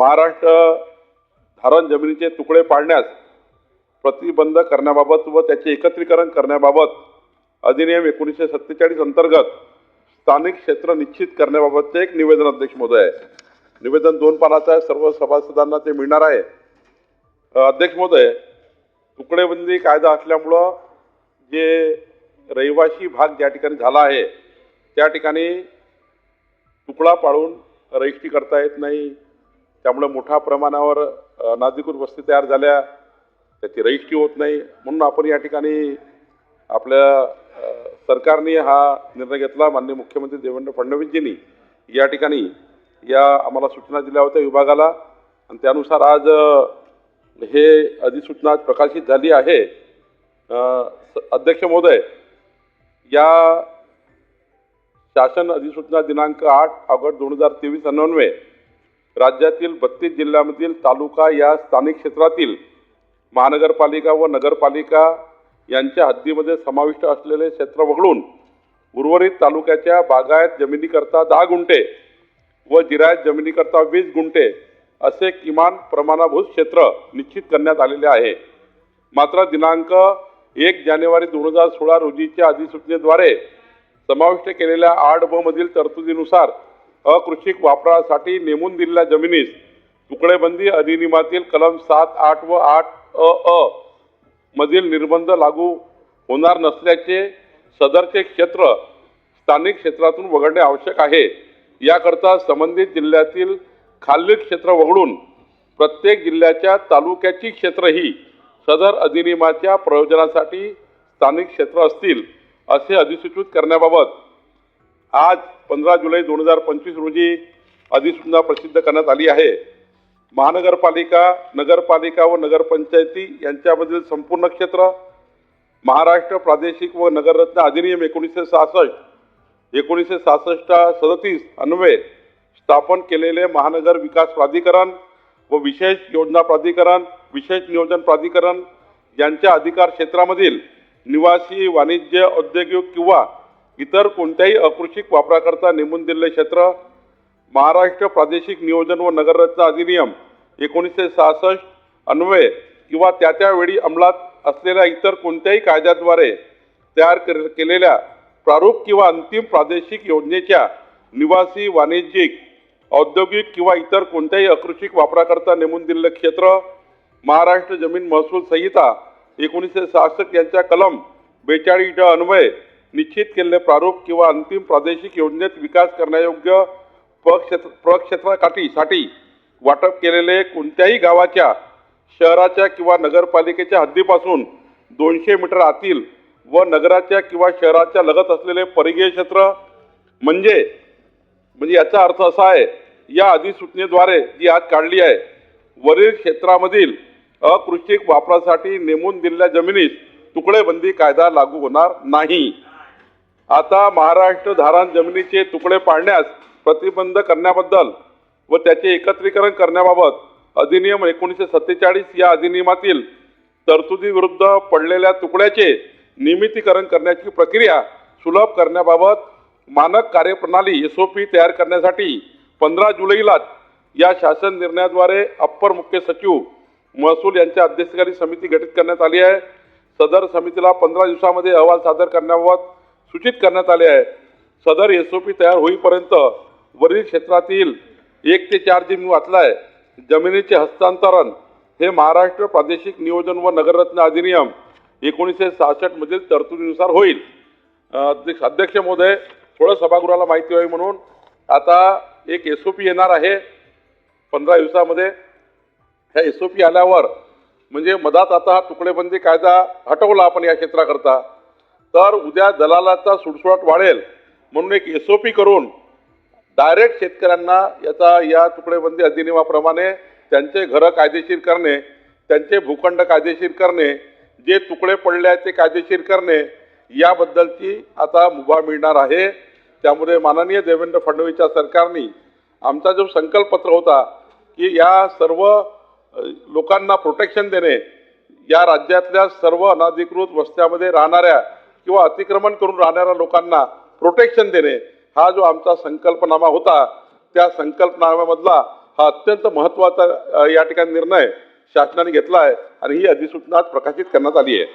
महाराष्ट्र धारण जमिनीचे तुकडे पाडण्यास प्रतिबंध करण्याबाबत व त्याचे एकत्रीकरण करण्याबाबत अधिनियम एकोणीसशे सत्तेचाळीस अंतर्गत स्थानिक क्षेत्र निश्चित करण्याबाबतचे एक निवेदन अध्यक्ष महोदय. आहे निवेदन दोन पानाचं आहे. सर्व सभासदांना ते मिळणार आहे. अध्यक्ष महोदय तुकडेबंदी कायदा असल्यामुळं जे रहिवासी भाग ज्या ठिकाणी झाला आहे त्या ठिकाणी तुकडा पाळून रजिस्ट्री करता येत नाही. त्यामुळे मोठ्या प्रमाणावर नाजिकूर वस्ती तयार झाल्या. त्याची रजिस्ट्री होत नाही. म्हणून आपण या ठिकाणी आपल्या सरकारने हा निर्णय घेतला. माननीय मुख्यमंत्री देवेंद्र फडणवीसजींनी या ठिकाणी या आम्हाला सूचना दिल्या होत्या विभागाला. आणि त्यानुसार आज हे अधिसूचना प्रकाशित झाली आहे. स- अध्यक्ष महोदय या शासन अधिसूचना दिनांक आठ ऑगस्ट दोन हजार तेवीस अन्वये राज्यातील बत्तीस जिल्ह्यामधील तालुका या स्थानिक क्षेत्रातील महानगरपालिका व नगरपालिका यांच्या हद्दीमध्ये समाविष्ट असलेले क्षेत्र वगळून उर्वरित तालुक्याच्या बागायत जमिनीकरता दहा गुंठे व जिरायत जमिनीकरता वीस गुंठे असे किमान प्रमाणाभूत क्षेत्र निश्चित करण्यात आलेले आहे. मात्र दिनांक एक जानेवारी दोन हजार सोळा रोजीच्या अधिसूचनेद्वारे समाविष्ट केलेल्या आठ ब मधील तरतुदीनुसार अकृषिक वापरासाठी नेमून दिलेल्या जमिनीस तुकडेबंदी अधिनियमातील कलम सात आठ व आठ अ अ मधील निर्बंध लागू होणार नसल्याचे सदरचे क्षेत्र स्थानिक क्षेत्रातून वगळणे आवश्यक आहे. याकरता संबंधित जिल्ह्यातील खालील क्षेत्र वगळून प्रत्येक जिल्ह्याच्या तालुक्याची क्षेत्र ही सदर अधिनियमाच्या प्रयोजनासाठी स्थानिक क्षेत्र असतील असे अधिसूचित करण्याबाबत आज पंधरा जुलै दोन हजार पंचवीस रोजी अधिसूचना प्रसिद्ध करण्यात आली आहे. महानगरपालिका नगरपालिका व नगरपंचायती यांच्यामधील संपूर्ण क्षेत्र महाराष्ट्र प्रादेशिक व नगररत्न अधिनियम एकोणीसशे सहासष्ट एकोणीसशे सहासष्ट सदतीस अन्वये स्थापन केलेले महानगर विकास प्राधिकरण व विशेष योजना प्राधिकरण विशेष नियोजन प्राधिकरण यांच्या अधिकार क्षेत्रामधील निवासी वाणिज्य औद्योगिक किंवा इतर कोणत्याही अकृषिक वापराकरता नेमून दिलेले क्षेत्र महाराष्ट्र प्रादेशिक नियोजन व नगररचना अधिनियम एकोणीसशे सहासष्ट अन्वये किंवा त्या त्या वेळी अंमलात असलेल्या इतर कोणत्याही कायद्याद्वारे तयार केलेल्या प्रारूप किंवा अंतिम प्रादेशिक योजनेच्या निवासी वाणिज्यिक औद्योगिक किंवा इतर कोणत्याही अकृषिक वापराकरता नेमून दिलेलं क्षेत्र महाराष्ट्र जमीन महसूल संहिता एकोणीसशे सहासष्ट यांच्या कलम बेचाळीस ड अन्वये निश्चित केलेले प्रारूप किंवा अंतिम प्रादेशिक योजनेत विकास करण्यायोग्य प्रक्षेत्र प्रक्षेत्राकाठीसाठी वाटप केलेले कोणत्याही गावाच्या शहराच्या किंवा नगरपालिकेच्या हद्दीपासून दोनशे मीटर आतील व नगराच्या किंवा शहराच्या लगत असलेले परिघीय क्षेत्र म्हणजे म्हणजे याचा अर्थ असा आहे या अधिसूचनेद्वारे जी आज काढली आहे वरील क्षेत्रामधील अकृषिक वापरासाठी नेमून दिलेल्या जमिनीस तुकडेबंदी कायदा लागू होणार नाही. आता महाराष्ट्र धारण जमिनीचे तुकडे पाडण्यास प्रतिबंध करण्याबद्दल व त्याचे एकत्रीकरण करण्याबाबत अधिनियम एकोणीसशे सत्तेचाळीस या अधिनियमातील तरतुदीविरुद्ध पडलेल्या तुकड्याचे नियमितीकरण करण्याची प्रक्रिया सुलभ करण्याबाबत मानक कार्यप्रणाली एस ओ पी तयार करण्यासाठी पंधरा जुलैलाच या शासन निर्णयाद्वारे अप्पर मुख्य सचिव महसूल यांच्या अध्यक्षकारी समिती गठीत करण्यात आली आहे. सदर समितीला पंधरा दिवसामध्ये अहवाल सादर करण्याबाबत सूचित करण्यात आले आहे. सदर एस ओ पी तयार होईपर्यंत वरील क्षेत्रातील एक ते चार जे मी आहे जमिनीचे हस्तांतरण हे महाराष्ट्र प्रादेशिक नियोजन व नगररत्न अधिनियम एकोणीसशे सहासष्टमधील तरतुदीनुसार होईल. अध्यक्ष अध्यक्ष महोदय थोडं सभागृहाला माहिती व्हावी म्हणून आता एक एस ओ पी येणार आहे पंधरा दिवसामध्ये. ह्या एस ओ पी आल्यावर म्हणजे मधात आता हा तुकडेबंदी कायदा हटवला आपण या क्षेत्राकरता. तर उद्या दलालाचा सुडसुडाट वाढेल म्हणून एक एस ओ पी करून डायरेक्ट शेतकऱ्यांना याचा या तुकडेबंदी अधिनियमाप्रमाणे त्यांचे घरं कायदेशीर करणे त्यांचे भूखंड कायदेशीर करणे जे तुकडे पडले आहेत ते कायदेशीर करणे याबद्दलची आता मुभा मिळणार आहे. त्यामुळे माननीय देवेंद्र फडणवीसच्या सरकारने आमचा जो संकल्पपत्र होता की या सर्व लोकांना प्रोटेक्शन देणे या राज्यातल्या सर्व अनधिकृत वस्त्यामध्ये राहणाऱ्या किंवा अतिक्रमण करून राहणाऱ्या लोकांना प्रोटेक्शन देणे हा जो आमचा संकल्पनामा होता त्या संकल्पनाम्यामधला हा अत्यंत महत्त्वाचा या ठिकाणी निर्णय शासनाने घेतला आहे आणि ही अधिसूचना आज प्रकाशित करण्यात आली आहे.